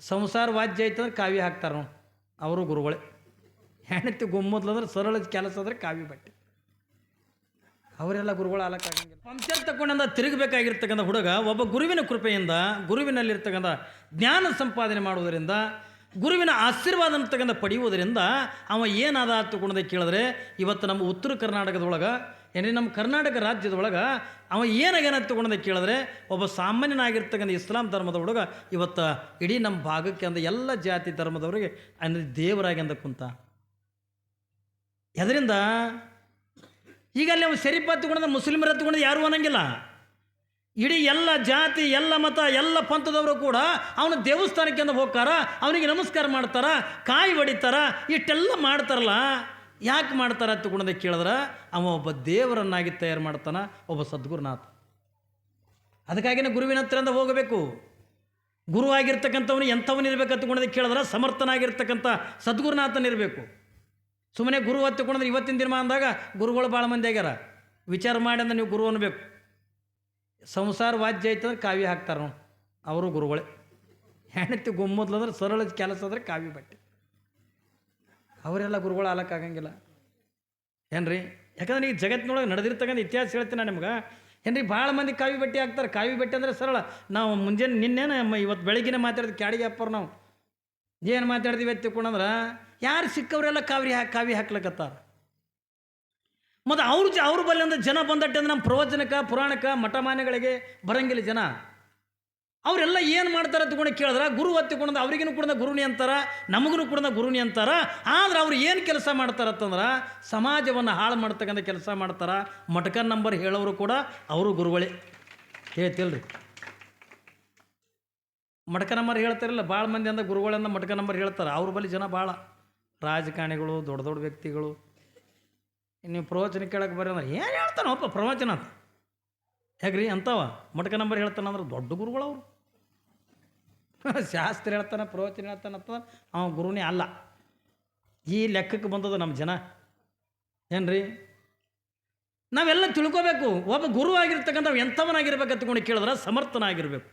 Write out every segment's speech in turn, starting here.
ಸಂಸಾರ ವಾಜ್ಯ ಐತಂದ್ರೆ ಕಾವ್ಯ ಹಾಕ್ತಾರೆ ನಾವು ಅವರು ಗುರುಗಳೇ. ಹೆಣ್ತಿ ಗುಮ್ಮದ್ಲಂದ್ರೆ ಸರಳ ಕೆಲಸ ಅಂದ್ರೆ ಕಾವ್ಯ ಬಟ್ಟೆ. ಅವರೆಲ್ಲ ಗುರುಗಳು ಆಗಂಗಿಲ್ಲ. ಪಂಚರ್ ತಗೊಂಡಂದ ತಿರುಗಬೇಕಾಗಿರ್ತಕ್ಕಂಥ ಹುಡುಗ ಒಬ್ಬ ಗುರುವಿನ ಕೃಪೆಯಿಂದ, ಗುರುವಿನಲ್ಲಿರ್ತಕ್ಕಂಥ ಜ್ಞಾನ ಸಂಪಾದನೆ ಮಾಡುವುದರಿಂದ, ಗುರುವಿನ ಆಶೀರ್ವಾದ ಅಂತಕ್ಕಂಥ ಪಡೆಯುವುದರಿಂದ ಅವ ಏನಾದ ತಗೊಂಡೆ ಕೇಳಿದ್ರೆ ಇವತ್ತು ನಮ್ಮ ಉತ್ತರ ಕರ್ನಾಟಕದೊಳಗೆ ಏನೇ ನಮ್ಮ ಕರ್ನಾಟಕ ರಾಜ್ಯದೊಳಗೆ ಅವ ಏನಾಗೇನ ತಗೊಂಡೆ ಕೇಳಿದ್ರೆ, ಒಬ್ಬ ಸಾಮಾನ್ಯನಾಗಿರ್ತಕ್ಕಂಥ ಇಸ್ಲಾಂ ಧರ್ಮದ ಹುಡುಗ, ಇವತ್ತು ಇಡೀ ನಮ್ಮ ಭಾಗಕ್ಕೆ ಅಂದ ಎಲ್ಲ ಜಾತಿ ಧರ್ಮದವರಿಗೆ ಅಂದರೆ ದೇವರಾಗಿ ಅಂದ ಕುಂತ. ಎದರಿಂದ ಈಗ ಅಲ್ಲಿ ಅವ್ನು ಶರೀಫ ತಗೊಂಡ್ರೆ, ಮುಸ್ಲಿಮರ ತಗೊಂಡ್ರೆ ಯಾರೂ ಅನ್ನಂಗಿಲ್ಲ. ಇಡೀ ಎಲ್ಲ ಜಾತಿ, ಎಲ್ಲ ಮತ, ಎಲ್ಲ ಪಂಥದವರು ಕೂಡ ಅವನ ದೇವಸ್ಥಾನಕ್ಕೆ ಅಂದ ಹೋಗ್ತಾರ, ಅವನಿಗೆ ನಮಸ್ಕಾರ ಮಾಡ್ತಾರ, ಕಾಯಿ ಹೊಡಿತಾರ, ಇಷ್ಟೆಲ್ಲ ಮಾಡ್ತಾರಲ್ಲ. ಯಾಕೆ ಮಾಡ್ತಾರೆ ಅಂತ ಗುಣದ ಕೇಳಿದ್ರೆ ಅವ ಒಬ್ಬ ದೇವರನ್ನಾಗಿ ತಯಾರು ಮಾಡ್ತಾನ, ಒಬ್ಬ ಸದ್ಗುರುನಾಥ. ಅದಕ್ಕಾಗಿನೇ ಗುರುವಿನ ಹತ್ರದಿಂದ ಹೋಗಬೇಕು. ಗುರು ಆಗಿರ್ತಕ್ಕಂಥವನು ಇರಬೇಕು ಗುಣದ ಕೇಳಿದ್ರೆ ಸಮರ್ಥನಾಗಿರ್ತಕ್ಕಂಥ ಸದ್ಗುರುನಾಥನಿರಬೇಕು. ಸುಮ್ಮನೆ ಗುರು ಹತ್ತಿಕೊಂಡ್ರೆ ಇವತ್ತಿನ ದಿನ ಅಂದಾಗ ಗುರುಗಳು ಭಾಳ ಮಂದಿ ಆಗ್ಯಾರ. ವಿಚಾರ ಮಾಡಿ ಅಂದ್ರೆ ನೀವು ಗುರು ಅನ್ಬೇಕು. ಸಂಸಾರ ವಾಜ್ಯ ಐತಂದ್ರೆ ಕಾವ್ಯ ಹಾಕ್ತಾರೆ ಅವರು ಗುರುಗಳೇ. ಹೆಣ್ತಿ ಗುಮ್ಮದ್ಲಂದ್ರೆ ಸರಳ ಕೆಲಸ ಅಂದರೆ ಕಾವಿ ಬಟ್ಟೆ. ಅವರೆಲ್ಲ ಗುರುಗಳು ಆಲಕ್ಕಾಗಂಗಿಲ್ಲ ಏನ್ರಿ? ಯಾಕಂದ್ರೆ ಈ ಜಗತ್ತಿನೊಳಗೆ ನಡೆದಿರ್ತಕ್ಕಂಥ ಇತಿಹಾಸ ಹೇಳ್ತೀನಿ ನಾನು ನಿಮ್ಗೆ. ಏನ್ರಿ, ಭಾಳ ಮಂದಿ ಕಾವಿ ಬಟ್ಟೆ ಹಾಕ್ತಾರೆ ಕಾವಿ ಬಟ್ಟೆ ಅಂದ್ರೆ ಸರಳ. ನಾವು ಮುಂಜಾನೆ ನಿನ್ನೆನ ಇವತ್ತು ಬೆಳಗ್ಗೆನೇ ಮಾತಾಡಿದ ಕ್ಯಾಡಿಗೆ ಅಪ್ಪರು ನಾವು. ಏನು ಮಾತಾಡ್ತೀವಿ ಎತ್ತಿಕೊಂಡಂದ್ರೆ ಯಾರು ಸಿಕ್ಕವರೆಲ್ಲ ಕಾವಿ ಹಾಕಿ ಕಾವಿ ಹಾಕ್ಲಕತ್ತಾರ? ಮತ್ತು ಅವ್ರ ಜ, ಅವ್ರ ಬಲ್ಲಿಂದ ಜನ ಬಂದಟ್ಟೆ ಅಂದ್ರೆ ನಮ್ಮ ಪ್ರವಚನಕ್ಕೆ, ಪುರಾಣಕ್ಕೆ, ಮಠಮಾನ್ಯಗಳಿಗೆ ಬರಂಗಿಲ್ಲ ಜನ. ಅವರೆಲ್ಲ ಏನು ಮಾಡ್ತಾರೆ ತಗೊಂಡು ಕೇಳಿದ್ರೆ. ಗುರು ಹತ್ತಿಕೊಂಡ ಅವ್ರಿಗೂ ಕೂಡ ಗುರುನಿ ಅಂತಾರ ನಮಗೂ ಕೂಡ ಗುರುನಿ ಅಂತಾರ. ಆದ್ರೆ ಅವ್ರು ಏನು ಕೆಲಸ ಮಾಡ್ತಾರೆ ಅಂತಂದ್ರೆ, ಸಮಾಜವನ್ನು ಹಾಳು ಮಾಡ್ತಕ್ಕಂಥ ಕೆಲಸ ಮಾಡ್ತಾರ. ಮಟಕ ನಂಬರ್ ಹೇಳೋರು ಕೂಡ ಅವರು ಗುರುಗಳೇ. ಹೇಳ್ತಿಲ್ರಿ ಮಟಕ ನಂಬರ್ ಹೇಳ್ತಾರಲ್ಲ ಭಾಳ ಮಂದಿ ಅಂದ ಗುರುಗಳಿಂದ ಮಟಕ ನಂಬರ್ ಹೇಳ್ತಾರೆ. ಅವ್ರ ಬಳಿ ಜನ ಭಾಳ ರಾಜಕಾರಣಿಗಳು, ದೊಡ್ಡ ದೊಡ್ಡ ವ್ಯಕ್ತಿಗಳು. ನೀವು ಪ್ರವಚನ ಕೇಳಕ್ಕೆ ಬರ್ರಿ ಅಂದ್ರೆ ಏನು ಹೇಳ್ತಾನಪ್ಪ ಪ್ರವಚನ ಅಂತ. ಹೇಗ್ರಿ ಅಂತಾವ? ಮಟಕ ನಂಬರ್ ಹೇಳ್ತಾನಂದ್ರೆ ದೊಡ್ಡ ಗುರುಗಳವರು ಶಾಸ್ತ್ರ ಹೇಳ್ತಾನೆ, ಪ್ರವಚನ ಹೇಳ್ತಾನಂತ ಅವ ಗುರುನೇ ಅಲ್ಲ. ಈ ಲೆಕ್ಕಕ್ಕೆ ಬಂದದ ನಮ್ಮ ಜನ. ಏನ್ರಿ? ನಾವೆಲ್ಲ ತಿಳ್ಕೋಬೇಕು. ಒಬ್ಬ ಗುರು ಆಗಿರ್ತಕ್ಕಂಥ ಎಂಥವನಾಗಿರ್ಬೇಕು ಅಂತಕೊಂಡು ಕೇಳಿದ್ರೆ ಸಮರ್ಥನಾಗಿರ್ಬೇಕು.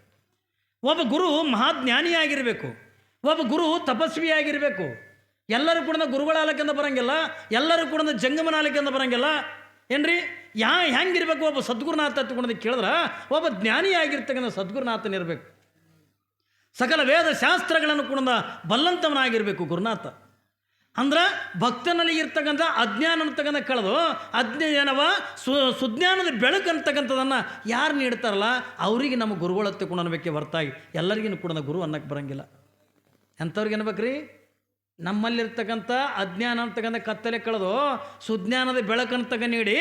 ಒಬ್ಬ ಗುರು ಮಹಾಜ್ಞಾನಿಯಾಗಿರಬೇಕು. ಒಬ್ಬ ಗುರು ತಪಸ್ವಿಯಾಗಿರಬೇಕು. ಎಲ್ಲರೂ ಕೂಡ ಗುರುಗಳ ಆಲಕ್ಕಿಂತ ಬರಂಗಿಲ್ಲ, ಎಲ್ಲರೂ ಕೂಡ ಜಂಗಮನ ಆಲಕ್ಕಿಂತ ಬರಂಗಿಲ್ಲ. ಏನ್ರಿ? ಯಾ ಹೆಂಗಿರ್ಬೇಕು ಒಬ್ಬ ಸದ್ಗುರುನಾಥ ತಗೊಂಡು ಕೇಳಿದ್ರೆ, ಒಬ್ಬ ಜ್ಞಾನಿಯಾಗಿರ್ತಕ್ಕಂಥ ಸದ್ಗುರುನಾಥನಿರಬೇಕು. ಸಕಲ ವೇದ ಶಾಸ್ತ್ರಗಳನ್ನು ಕೂಡ ಬಲ್ಲಂತವನಾಗಿರಬೇಕು ಗುರುನಾಥ. ಅಂದ್ರೆ ಭಕ್ತನಲ್ಲಿ ಇರ್ತಕ್ಕಂಥ ಅಜ್ಞಾನ ಅಂತಕ್ಕಂಥ ಕಳೆದು ಅಜ್ಞಾನವ ಸು ಸುಜ್ಞಾನದ ಬೆಳಕು ಅಂತಕ್ಕಂಥದ್ದನ್ನು ಯಾರು ನೀಡ್ತಾರಲ್ಲ ಅವರಿಗೆ ನಮ್ಮ ಗುರುಗಳತ್ತೆ ಕೂಡ ಅನ್ನಬೇಕೆ ಹೊರತಾಗಿ ಎಲ್ಲರಿಗೂ ಕೂಡ ಗುರು ಅನ್ನಕ್ಕೆ ಬರಂಗಿಲ್ಲ. ಎಂಥವ್ರಿಗೆ ಅನ್ಬೇಕ್ರಿ? ನಮ್ಮಲ್ಲಿರ್ತಕ್ಕಂಥ ಅಜ್ಞಾನ ಅಂತಕ್ಕಂಥ ಕತ್ತಲೆ ಕಳೆದು ಸುಜ್ಞಾನದ ಬೆಳಕಂತಕ ನೀಡಿ,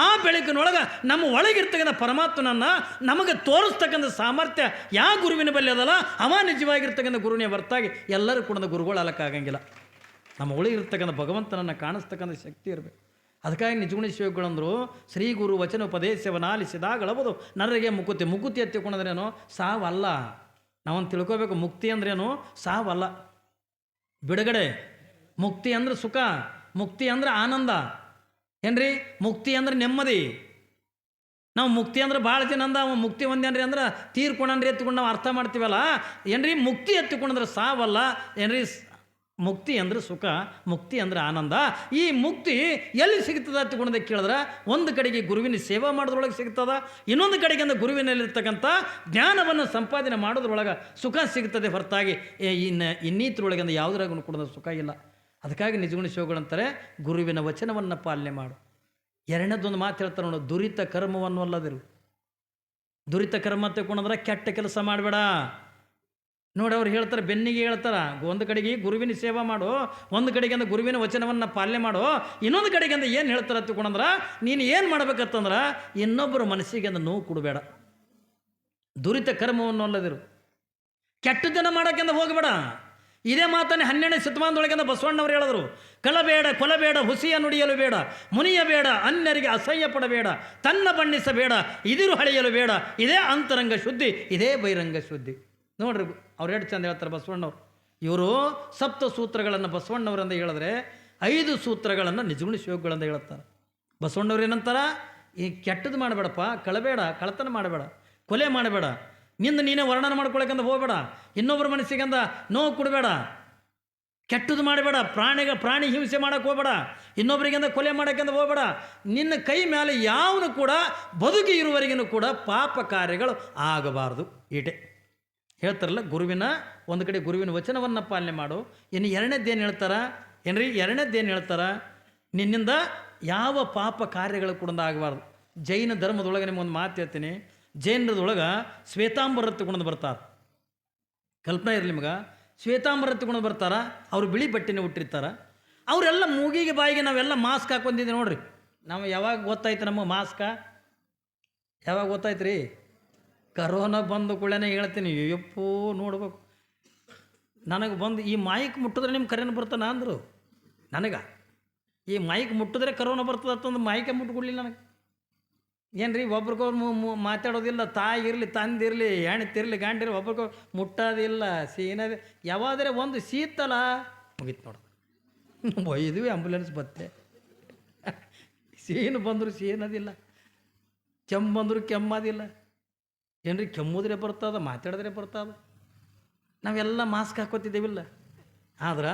ಆ ಬೆಳಕಿನೊಳಗೆ ನಮ್ಮ ಒಳಗಿರ್ತಕ್ಕಂಥ ಪರಮಾತ್ಮನನ್ನು ನಮಗೆ ತೋರಿಸ್ತಕ್ಕಂಥ ಸಾಮರ್ಥ್ಯ ಯಾವ ಗುರುವಿನ ಬಲ್ಲಿ ಅದಲ್ಲ, ಅವ ನಿಜವಾಗಿರ್ತಕ್ಕಂಥ ಗುರುವಿನ ಹೊರತಾಗಿ ಎಲ್ಲರೂ ಕೂಡ ಗುರುಗಳು ಅಲಕ್ಕಾಗಂಗಿಲ್ಲ ನಮ್ಮ ಒಳಗಿರ್ತಕ್ಕಂಥ ಭಗವಂತನನ್ನು ಕಾಣಿಸ್ತಕ್ಕಂಥ ಶಕ್ತಿ ಇರಬೇಕು. ಅದಕ್ಕಾಗಿ ನಿಜಗುಣ ಶಿವಗಳಂದರು ಶ್ರೀ ಗುರು ವಚನ ಉಪದೇಶವನ್ನು ಆಲಿಸಿದಾಗಳಬಹುದು ನರರಿಗೆ ಮುಕುತಿ ಮುಕುತಿ ಎತ್ತಿಕೊಂಡ್ರೇನು ಸಾವಲ್ಲ. ನಾವೊಂದು ತಿಳ್ಕೋಬೇಕು, ಮುಕ್ತಿ ಅಂದ್ರೇನು ಸಾವಲ್ಲ. ಬಿಡುಗಡೆ. ಮುಕ್ತಿ ಅಂದ್ರೆ ಸುಖ, ಮುಕ್ತಿ ಅಂದ್ರೆ ಆನಂದ. ಏನ್ರಿ? ಮುಕ್ತಿ ಅಂದ್ರೆ ನೆಮ್ಮದಿ. ನಾವು ಮುಕ್ತಿ ಅಂದ್ರೆ ಭಾಳ ಜನ ಅಂದ ಮುಕ್ತಿ ಒಂದೇನ್ರಿ ಅಂದ್ರೆ ತೀರ್ಕೊಂಡ್ರಿ ಎತ್ಕೊಂಡು ನಾವು ಅರ್ಥ ಮಾಡ್ತೀವಲ್ಲ? ಏನ್ರಿ? ಮುಕ್ತಿ ಎತ್ತಿಕೊಂಡ್ರೆ ಸಾವಲ್ಲ? ಏನ್ರಿ? ಮುಕ್ತಿ ಅಂದ್ರೆ ಸುಖ, ಮುಕ್ತಿ ಅಂದ್ರೆ ಆನಂದ. ಈ ಮುಕ್ತಿ ಎಲ್ಲಿ ಸಿಗ್ತದ ಗುಣದ ಕೇಳಿದ್ರೆ, ಒಂದು ಕಡೆಗೆ ಗುರುವಿನ ಸೇವಾ ಮಾಡೋದ್ರೊಳಗೆ ಸಿಗ್ತದ, ಇನ್ನೊಂದು ಕಡೆಗೆ ಅಂದರೆ ಗುರುವಿನಲ್ಲಿರ್ತಕ್ಕಂಥ ಜ್ಞಾನವನ್ನು ಸಂಪಾದನೆ ಮಾಡೋದ್ರೊಳಗೆ ಸುಖ ಸಿಗ್ತದೆ ಹೊರತಾಗಿ. ಇನ್ನು, ಇನ್ನೀತ್ರೊಳಗೆ ಅಂದರೆ ಯಾವುದ್ರಾಗೂ ಕೂಡ ಸುಖ ಇಲ್ಲ. ಅದಕ್ಕಾಗಿ ನಿಜಗುಣ ಶಿವಗಳಂತಾರೆ ಗುರುವಿನ ವಚನವನ್ನು ಪಾಲನೆ ಮಾಡು. ಎರಡನೇದೊಂದು ಮಾತು ಹೇಳ್ತಾರೆ ನೋಡು, ದುರಿತ ಕರ್ಮವನ್ನು ಅಲ್ಲದಿರು. ದುರಿತ ಕರ್ಮ ತಗೊಂಡ್ರೆ ಕೆಟ್ಟ ಕೆಲಸ ಮಾಡಬೇಡ. ನೋಡಿ ಅವ್ರು ಹೇಳ್ತಾರೆ, ಬೆನ್ನಿಗೆ ಹೇಳ್ತಾರೆ, ಒಂದು ಕಡೆಗೆ ಗುರುವಿನ ಸೇವಾ ಮಾಡು, ಒಂದು ಕಡೆಗೆ ಅಂದ್ರೆ ಗುರುವಿನ ವಚನವನ್ನು ಪಾಲನೆ ಮಾಡು, ಇನ್ನೊಂದು ಕಡೆಗೆ ಅಂದ್ರೆ ಏನು ಹೇಳ್ತಾರೆ ತಗೊಂಡ್ರೆ ನೀನು ಏನು ಮಾಡ್ಬೇಕತ್ತಂದ್ರೆ, ಇನ್ನೊಬ್ಬರ ಮನಸ್ಸಿಗೆ ಅಂದ್ರೆ ನೋವು ಕೊಡಬೇಡ. ದುರಿತ ಕರ್ಮವನ್ನು ಅಲ್ಲದಿರು. ಕೆಟ್ಟದನ್ನು ಮಾಡೋಕ್ಕೆಂದ ಹೋಗಬೇಡ. ಇದೇ ಮಾತನ್ನು ಹನ್ನೆರಡನೇ ಶತಮಾನದೊಳಗಿಂದ ಬಸವಣ್ಣವ್ರು ಹೇಳಿದ್ರು ಕಲಬೇಡ ಕೊಲಬೇಡ, ಹುಸಿಯ ನುಡಿಯಲು ಬೇಡ ಮುನಿಯಬೇಡ ಅನ್ಯರಿಗೆ ಅಸಹ್ಯ ಪಡಬೇಡ, ತನ್ನ ಬಣ್ಣಿಸಬೇಡ, ಇದಿರು ಹಳೆಯಲು ಬೇಡ, ಇದೇ ಅಂತರಂಗ ಶುದ್ಧಿ, ಇದೇ ಬಹಿರಂಗ ಶುದ್ಧಿ. ನೋಡ್ರಿ, ಅವ್ರು ಎಷ್ಟು ಚಂದ ಹೇಳ್ತಾರೆ ಬಸವಣ್ಣವ್ರು. ಇವರು ಸಪ್ತ ಸೂತ್ರಗಳನ್ನು ಬಸವಣ್ಣವರಿಂದ ಹೇಳಿದ್ರೆ ಐದು ಸೂತ್ರಗಳನ್ನು ನಿಜಗುಣ ಶಿವಗಳಂತ ಹೇಳ್ತಾರೆ ಬಸವಣ್ಣವ್ರು ಏನಂತಾರ, ಈ ಕೆಟ್ಟದ್ದು ಮಾಡಬೇಡಪ್ಪ, ಕಳಬೇಡ ಕಳತನ ಮಾಡಬೇಡ, ಕೊಲೆ ಮಾಡಬೇಡ, ನಿಂದ ನೀನೇ ವರ್ಣನ ಮಾಡ್ಕೊಳಕಂದ ಹೋಗಬೇಡ ಇನ್ನೊಬ್ಬರ ಮನಸ್ಸಿಗಂದ ನೋವು ಕೊಡಬೇಡ ಕೆಟ್ಟದ್ದು ಮಾಡಬೇಡ, ಪ್ರಾಣಿಗ, ಪ್ರಾಣಿ ಹಿಂಸೆ ಮಾಡೋಕೆ ಹೋಗಬೇಡ ಇನ್ನೊಬ್ಬರಿಗಿಂದ ಕೊಲೆ ಮಾಡೋಕ್ಕಂತ ಹೋಗಬೇಡ, ನಿನ್ನ ಕೈ ಮೇಲೆ ಯಾವನು ಕೂಡ ಬದುಕಿ ಇರುವವರಿಗೂ ಕೂಡ ಪಾಪ ಕಾರ್ಯಗಳು ಆಗಬಾರ್ದು. ಈಟೆ. ಹೇಳ್ತಾರಲ್ಲ, ಗುರುವಿನ ಒಂದು ಕಡೆ ಗುರುವಿನ ವಚನವನ್ನು ಪಾಲನೆ ಮಾಡು. ಇನ್ನು ಎರಡನೇದ್ದೇನು ಹೇಳ್ತಾರ? ಏನ್ರಿ? ಎರಡನೇದ್ದೇನು ಹೇಳ್ತಾರ? ನಿನ್ನಿಂದ ಯಾವ ಪಾಪ ಕಾರ್ಯಗಳು ಕೂಡ ಆಗಬಾರ್ದು. ಜೈನ ಧರ್ಮದೊಳಗೆ ನಿಮಗೊಂದು ಮಾತು ಹೇಳ್ತೀನಿ. ಜೈನರದೊಳಗೆ ಶ್ವೇತಾಂಬರ ತಗೊಂಡು ಬರ್ತಾರೆ. ಕಲ್ಪನೆ ಇರಲಿ ನಿಮ್ಗೆ. ಶ್ವೇತಾಂಬರ ತಗೊಂಡು ಬರ್ತಾರ. ಅವ್ರು ಬಿಳಿ ಬಟ್ಟೆನೇ ಹುಟ್ಟಿರ್ತಾರ ಅವರೆಲ್ಲ ಮೂಗಿಗೆ ಬಾಯಿಗೆ ನಾವೆಲ್ಲ ಮಾಸ್ಕ್ ಹಾಕೊಂಡಿದ್ದೀವಿ ನೋಡ್ರಿ. ನಾವು ಯಾವಾಗ ಗೊತ್ತಾಯ್ತು ನಮ್ಮ ಮಾಸ್ಕ ಯಾವಾಗ ಗೊತ್ತಾಯ್ತು ರೀ? ಕರೋನಾ ಬಂದ ಕೂಡಲೇ ಹೇಳ್ತೀನಿ, ಅಯ್ಯಪ್ಪೋ, ನೋಡ್ಬೇಕು. ನನಗೆ ಬಂದು ಈ ಮಾಯಕ್ ಮುಟ್ಟಿದ್ರೆ ನಿಮ್ಮ ಕರೆನ ಬರ್ತಾನ ಅಂದರು. ನನಗೆ? ಈ ಮೈಕ್ ಮುಟ್ಟಿದ್ರೆ ಕರೋನಾ ಬರ್ತದೆ ಅಂತಂದು ಮೈಕೆ ಮುಟ್ಕೊಡ್ಲಿಲ್ಲ ನನಗೆ. ಏನು ರೀ ಒಬ್ರಿಗೊಬ್ರು ಮಾತಾಡೋದಿಲ್ಲ, ತಾಯಿ ಇರಲಿ ತಂದಿರಲಿ ಹೆಣ್ತಿರ್ಲಿ ಗಂಡಿರಲಿ ಒಬ್ರಿಗೊ ಮುಟ್ಟೋದಿಲ್ಲ, ಸೀನದ. ಯಾವಾದರೆ ಒಂದು ಸೀತಲ ಮುಗೀತು ನೋಡು. ಒಯ್ದ್ವಿ ಆಂಬುಲೆನ್ಸ್ ಬತ್ತೆ. ಸೀನು ಬಂದರೂ ಸೀನದಿಲ್ಲ, ಕೆಮ್ಮು ಬಂದರೂ ಕೆಮ್ಮೋದಿಲ್ಲ ಏನ್ರಿ, ಕೆಮ್ಮುದ್ರೆ ಬರ್ತದ, ಮಾತಾಡಿದ್ರೆ ಬರ್ತದ? ನಾವೆಲ್ಲ ಮಾಸ್ಕ್ ಹಾಕೋತಿದ್ದೇವಿಲ್ಲ. ಆದ್ರೆ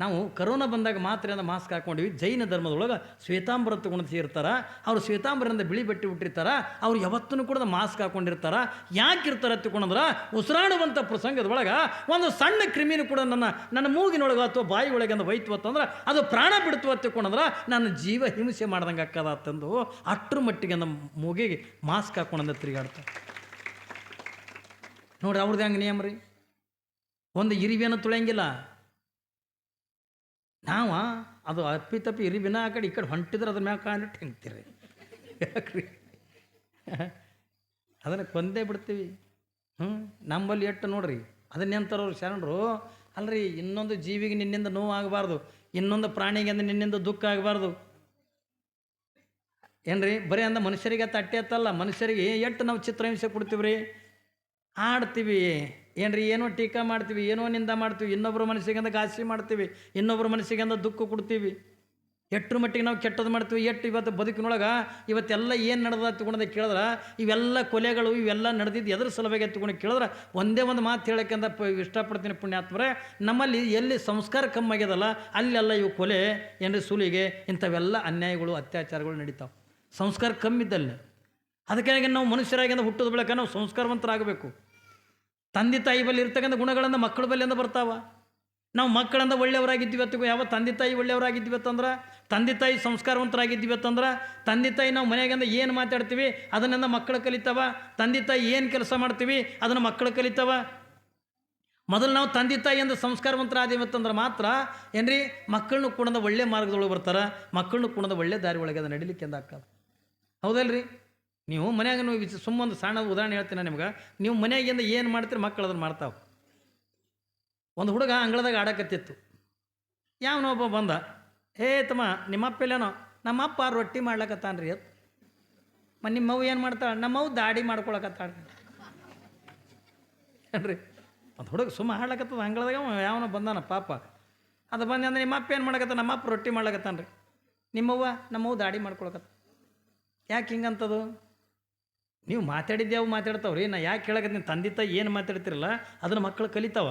ನಾವು ಕರೋನಾ ಬಂದಾಗ ಮಾತ್ರ ಅಂತ ಮಾಸ್ಕ್ ಹಾಕ್ಕೊಂಡಿವಿ ಜೈನ ಧರ್ಮದೊಳಗೆ ಶ್ವೇತಾಂಬರ ತಗೊಂಡು ಸೇರ್ತಾರ ಅವ್ರು ಶ್ವೇತಾಂಬರದಿಂದ ಬಿಳಿ ಬಟ್ಟೆ ಹುಟ್ಟಿರ್ತಾರ ಅವ್ರು ಯಾವತ್ತೂ ಕೂಡ ಮಾಸ್ಕ್ ಹಾಕೊಂಡಿರ್ತಾರ. ಯಾಕೆ ಇರ್ತಾರ ತಿಳ್ಕೊಂಡ್ರೆ ಉಸಿರಾಡುವಂಥ ಪ್ರಸಂಗದೊಳಗೆ ಒಂದು ಸಣ್ಣ ಕ್ರಿಮಿನೂ ಕೂಡ ನನ್ನ ನನ್ನ ಮೂಗಿನೊಳಗೆ ಅಥವಾ ಬಾಯಿ ಒಳಗೆ ಅಂತ ಹೋಯ್ತು ಅಂತಂದ್ರೆ, ಅದು ಪ್ರಾಣ ಬಿಡ್ತು ತಿಳ್ಕೊಂಡ್ರೆ ನನ್ನ ಜೀವ ಹಿಂಸೆ ಮಾಡ್ದಂಗೆ ಅಕ್ಕದ ಅಂತಂದು ಅಷ್ಟ್ರ ಮಟ್ಟಿಗೆ ನಮ್ಮ ಮೂಗಿಗೆ ಮಾಸ್ಕ್ ಹಾಕೊಂಡಂದ ತಿರುಗಾಡ್ತಾರೆ. ನೋಡ್ರಿ ಅವ್ರದ್ದು ಹೆಂಗೆ ನಿಯಮ ರೀ. ಒಂದು ಇರಿವಿಯನ್ನು ತುಳಿಯಂಗಿಲ್ಲ. ನಾವು ಅದು ಅಪ್ಪಿ ತಪ್ಪಿ ಇರಿವಿನ ಆ ಕಡೆ ಈ ಕಡೆ ಹೊಂಟಿದ್ರೆ ಅದ್ರ ಮ್ಯಾಗ ಕಾಣಿಟ್ಟು ಹೆಂಗ್ತೀರಿ. ಯಾಕ್ರಿ? ಅದನ್ನು ಕೊಂದೇ ಬಿಡ್ತೀವಿ. ಹ್ಞೂ, ನಮ್ಮಲ್ಲಿ ಎಟ್ಟು ನೋಡ್ರಿ ಅದನ್ನೆಂತಾರವ್ರು ಶರಣರು, ಅಲ್ರಿ, ಇನ್ನೊಂದು ಜೀವಿಗೆ ನಿನ್ನಿಂದ ನೋವು ಆಗಬಾರ್ದು ಇನ್ನೊಂದು ಪ್ರಾಣಿಗೆ ಅಂದ್ರೆ ನಿನ್ನಿಂದ ದುಃಖ ಆಗಬಾರ್ದು. ಏನ್ರಿ, ಬರೀ ಅಂದ ಮನುಷ್ಯರಿಗೆ ತಟ್ಟೆ ಅತ್ತಲ್ಲ ಮನುಷ್ಯರಿಗೆ ಎಷ್ಟು ನಾವು ಚಿತ್ರಹಿಂಸೆ ಕೊಡ್ತೀವಿ ರೀ ಆಡ್ತೀವಿ. ಏನ್ರಿ, ಏನೋ ಟೀಕಾ ಮಾಡ್ತೀವಿ, ಏನೋ ನಿಂದ ಮಾಡ್ತೀವಿ ಇನ್ನೊಬ್ಬರ ಮನಸ್ಸಿಗೆಂದ ಗಾಸಿ ಮಾಡ್ತೀವಿ ಇನ್ನೊಬ್ಬರ ಮನಸ್ಸಿಗೆಂದ ದುಃಖ ಕೊಡ್ತೀವಿ. ಎಟ್ಟರ ಮಟ್ಟಿಗೆ ನಾವು ಕೆಟ್ಟದ್ದು ಮಾಡ್ತೀವಿ ಎಷ್ಟು ಇವತ್ತು ಬದುಕಿನೊಳಗೆ ಇವತ್ತೆಲ್ಲ ಏನು ನಡೆದ ತಗೊಂಡು ಕೇಳಿದ್ರೆ, ಇವೆಲ್ಲ ಕೊಲೆಗಳು, ಇವೆಲ್ಲ ನಡೆದಿದ್ದು ಎದ್ರ ಸಲುವಾಗಿ ತಗೊಂಡು ಕೇಳಿದ್ರೆ, ಒಂದೇ ಒಂದು ಮಾತು ಹೇಳೋಕ್ಕಂತ ಪ, ಇಷ್ಟಪಡ್ತೀನಿ ಪುಣ್ಯಾತ್ಮರೆ. ನಮ್ಮಲ್ಲಿ ಎಲ್ಲಿ ಸಂಸ್ಕಾರ ಕಮ್ಮಾಗ್ಯದಲ್ಲ, ಅಲ್ಲೆಲ್ಲ ಇವು ಕೊಲೆ, ಏನ್ರಿ, ಸುಲಿಗೆ, ಇಂಥವೆಲ್ಲ ಅನ್ಯಾಯಗಳು, ಅತ್ಯಾಚಾರಗಳು ನಡೀತಾವೆ. ಸಂಸ್ಕಾರ ಕಮ್ಮಿದ್ದಲ್ಲಿ. ಅದಕ್ಕಾಗಿ ನಾವು ಮನುಷ್ಯರಾಗಿಂದ ಹುಟ್ಟಿದ ಬಳಿಕ ನಾವು ಸಂಸ್ಕಾರವಂತರಾಗಬೇಕು. ತಂದೆ ತಾಯಿ ಬಳಿ ಇರ್ತಕ್ಕಂಥ ಗುಣಗಳನ್ನು ಮಕ್ಕಳ ಬಳಿಯಿಂದ ಬರ್ತಾವ. ನಾವು ಮಕ್ಕಳಿಂದ ಒಳ್ಳೆಯವರಾಗಿದ್ದೀವಿ ಅತ್ತಿಗೂ, ಯಾವ ತಂದೆ ತಾಯಿ ಒಳ್ಳೆಯವರಾಗಿದ್ದೀವಿ ಅಂತಂದ್ರೆ, ತಂದೆ ತಾಯಿ ಸಂಸ್ಕಾರವಂತರಾಗಿದ್ದೀವಿ ಅಂತಂದ್ರೆ, ತಂದೆ ತಾಯಿ ನಾವು ಮನೆಯಾಗಿಂದ ಏನು ಮಾತಾಡ್ತೀವಿ ಅದನ್ನಿಂದ ಮಕ್ಕಳು ಕಲಿತಾವ. ತಂದೆ ತಾಯಿ ಏನು ಕೆಲಸ ಮಾಡ್ತೀವಿ, ಅದನ್ನು ಮಕ್ಕಳು ಕಲಿತಾವ. ಮೊದಲು ನಾವು ತಂದೆ ತಾಯಿಯಿಂದ ಸಂಸ್ಕಾರವಂತರಾದೀವಿ ಅಂತಂದ್ರೆ ಮಾತ್ರ ಏನ್ರಿ, ಮಕ್ಕಳನ್ನು ಕೂಡ ಒಳ್ಳೆ ಮಾರ್ಗದೊಳಗೆ ಬರ್ತಾರೆ, ಮಕ್ಕಳನ್ನು ಕೂಡ ಒಳ್ಳೆ ದಾರಿ ಒಳಗೆ ಅದು ನಡಿಲಿಕ್ಕೆ ಎಂದ ಹೌದಲ್ರಿ? ನೀವು ಮನ್ಯಾಗನು ವಿಚ ಸುಮ್ಮೊಂದು ಸಣ್ಣ ಉದಾಹರಣೆ ಹೇಳ್ತೀನಿ ನಿಮ್ಗೆ. ನೀವು ಮನೆಯಾಗಿಂದ ಏನು ಮಾಡ್ತೀರಿ ಮಕ್ಕಳು ಅದನ್ನು ಮಾಡ್ತಾವೆ. ಒಂದು ಹುಡುಗ ಅಂಗಳದಾಗ ಆಡಕತ್ತಿತ್ತು. ಯಾವನೊಬ್ಬ ಬಂದ. ಹೇ ತಮ್ಮ ನಿಮ್ಮ ಅಪ್ಪ ಇಲ್ಲೇನೋ? ನಮ್ಮಪ್ಪ ರೊಟ್ಟಿ ಮಾಡ್ಲಕತ್ತಾನ್ರಿ. ಅದು ಮ ನಿಮ್ಮವ್ವ ಏನು ಮಾಡ್ತಾಳೆ? ನಮ್ಮವ್ವ ದಾಡಿ ಮಾಡ್ಕೊಳಕತ್ತಾಳ. ಏನ್ರಿ? ಒಂದು ಹುಡುಗ ಸುಮ್ಮ ಹಾಡ್ಲಕತ್ತದ ಅಂಗಳದಾಗ ಯಾವನೋ ಬಂದಾನ ಪಾಪ. ಅದು ಬಂದ ಅಂದ್ರೆ ನಿಮ್ಮಪ್ಪ ಏನು ಮಾಡಕತ್ತ ನಮ್ಮಪ್ಪ ರೊಟ್ಟಿ ಮಾಡ್ಲಕತ್ತಾನ್ರಿ. ನಿಮ್ಮವ್ವ ನಮ್ಮವು ದಾಡಿ ಮಾಡ್ಕೊಳಕತ್ತ ಯಾಕೆ ಹಿಂಗಂತದು? ನೀವು ಮಾತಾಡಿದ್ಯಾವು ಮಾತಾಡ್ತಾವ ರೀ ನಾ ಯಾಕೆ ಹೇಳಕತ್ತೀನಿ ತಂದೆ ತಾಯಿ ಏನು ಮಾತಾಡ್ತಿರಲ್ಲ, ಅದನ್ನು ಮಕ್ಕಳು ಕಲಿತಾವ.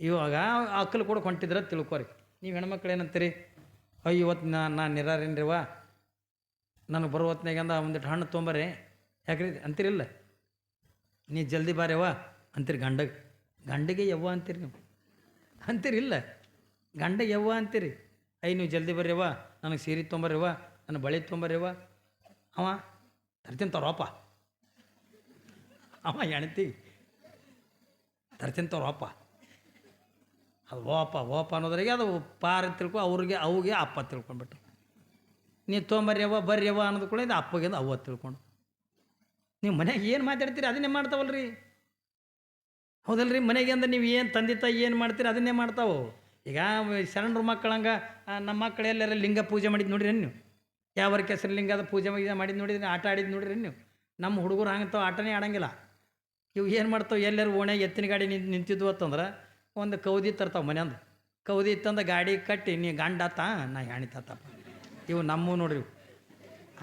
ಇವಾಗ ಅಕ್ಕಲು ಕೂಡ ಹೊಂಟಿದ್ರೆ ತಿಳ್ಕೊರಿ. ನೀವು ಹೆಣ್ಮಕ್ಳು ಏನಂತೀರಿ? ಅಯ್ಯೋ ಇವತ್ತು ನಾ ನಾನು ನಿರಾರೇನ್ರಿವ ನನಗೆ ಬರೋ ಹೊತ್ನಾಗ ಅಂದ ಒಂದಿಟ್ಟು ಹಣ್ಣು ತೊಂಬರ್ರಿ. ಯಾಕ್ರಿ ಅಂತೀರಿಲ್ಲ? ನೀ ಜಲ್ದಿ ಬಾರ್ಯವ ಅಂತೀರಿ ಗಂಡಗೆ. ಗಂಡಗೆ ಯವ್ವ ಅಂತೀರಿ ನೀವು. ಅಂತೀರಿಲ್ಲ? ಗಂಡಗೆ ಯವ್ವ ಅಂತೀರಿ? ಅಯ್ಯ, ನೀವು ಜಲ್ದಿ ಬರ್ರಿವ ನನಗೆ ಸೀರೆ ತೊಂಬರ್ರಿವ ನನ್ನ ಬಳೆ ತೊಂಬರ್ರಿವ ಅವ, ತರ್ತೀನಿ ತರೋಪ ಅವ ಹೆಣ್ತಿ ತರ್ತಿಂತವ್ರು ಅಪ್ಪ. ಅದು ಓಪ ಓಪ ಅನ್ನೋದ್ರಿಗೆ ಅದು ಪಾರ ತಿಳ್ಕೊ, ಅವ್ರಿಗೆ, ಅವಗೆ ಅಪ್ಪ ತಿಳ್ಕೊಂಡ್ಬಿಟ್ಟು ನೀವು ತೊಂಬರ್ಯವ ಬರ್ಯವ ಅನ್ನೋದು ಕೂಡ ಇದು ಅಪ್ಪಗೆ ಅವ್ವ ತಿಳ್ಕೊಂಡು. ನೀವು ಮನೆಗೆ ಏನು ಮಾತಾಡ್ತೀರಿ ಅದನ್ನೇ ಮಾಡ್ತಾವಲ್ರಿ. ಹೌದಲ್ರಿ ಮನೆಗೆ ಅಂದ್ರೆ ನೀವು ಏನು ತಂದೆ ತಾಯಿ ಏನು ಮಾಡ್ತೀರಿ ಅದನ್ನೇ ಮಾಡ್ತಾವೆ. ಈಗ ಶರಣರು ಮಕ್ಕಳಂಗೆ ನಮ್ಮ ಮಕ್ಕಳು ಲಿಂಗ ಪೂಜೆ ಮಾಡಿದ್ದು ನೋಡಿರಿ ನೀವು. ಯಾವ ಕೆಸರು ಲಿಂಗದ ಪೂಜೆ ಮಾಡಿದ್ದು ನೋಡಿದ್ರೆ, ಆಟ ಆಡಿದ್ದು ನೋಡಿರಿ ನೀವು. ನಮ್ಮ ಹುಡುಗರು ಹಂಗಂತಾವ ಆಟನೇ ಆಡಂಗಿಲ್ಲ. ಇವು ಏನು ಮಾಡ್ತಾವೆ? ಎಲ್ಲರೂ ಓಣೆ ಎತ್ತಿನ ಗಾಡಿ ನಿಂತು ನಿಂತಿದ್ವು ಅಂತಂದ್ರೆ ಒಂದು ಕೌದಿ ತರ್ತಾವೆ ಮನೆಯಂದು ಕೌದಿ ಇತ್ತಂದ ಗಾಡಿ ಕಟ್ಟಿ, ನೀ ಗಂಡ ನಾನು ನಾ ಹೆಣಿ ತಾತಪ್ಪ ಇವು ನಮ್ಮವು ನೋಡ್ರಿ